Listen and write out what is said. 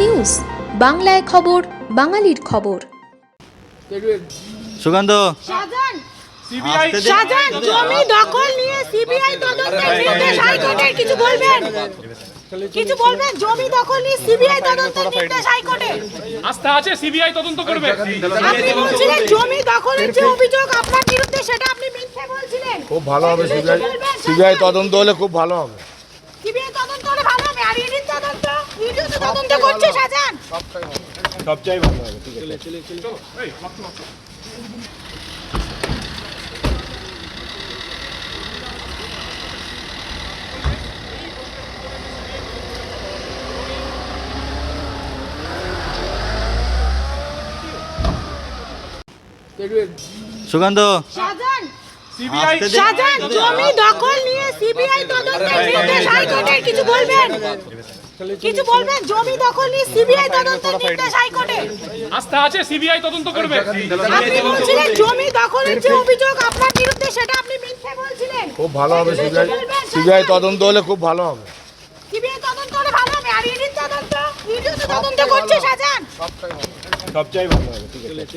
News বাংলায় খবর বাঙালির খবর। সুকান্ত শাহজাহান আসতে দে। শাহজাহান জমি দখল নিয়ে সিবিআই তদন্তের নির্দেশ হাইকোর্টের কিছু বলবেন? কিছু বলবেন? জমি দখল নিয়ে সিবিআই তদন্তের নির্দেশ হাইকোর্টের আস্থা আছে সিবিআই তদন্ত করবে। আপনি বলছিলেন জমি দখলের যে অভিযোগ আপনার বিরুদ্ধে সেটা আপনি মিথ্যে বলছিলেন। খুব ভালো হবে সিবিআই। সিবিআই তদন্ত হলে খুব ভালো হবে সিবিআই তদন্ত হলে ভালো হবে আর ইডির তদন্ত ইডিও তো তদন্ত করছে শাহজাহান সবচাই ভালো হবে। ঠিক আছে। সুকান্ত শাহজাহান সিবিআই আসতে দে। শাহজাহান জমি দখল নিয়ে সিবিআই তদন্তের নির্দেশ হাইকোর্টের কিছু বলবেন? কিছু বলবেন? জমি দখল নিয়ে সিবিআই তদন্তের নির্দেশ হাইকোর্টের আস্থা আছে সিবিআই তদন্ত করবে। আপনি বলছিলেন জমি দখলের যে অভিযোগ আপনার বিরুদ্ধে সেটা আপনি মিথ্যে বলছিলেন। খুব ভালো হবে সিবিআই সিবিআই তদন্ত হলে খুব ভালো হবে। সিবিআই তদন্ত হলে ভালো হবে। আর ইডির তদন্ত তদন্ত করছে সবচাই ভালো হবে ঠিক আছে।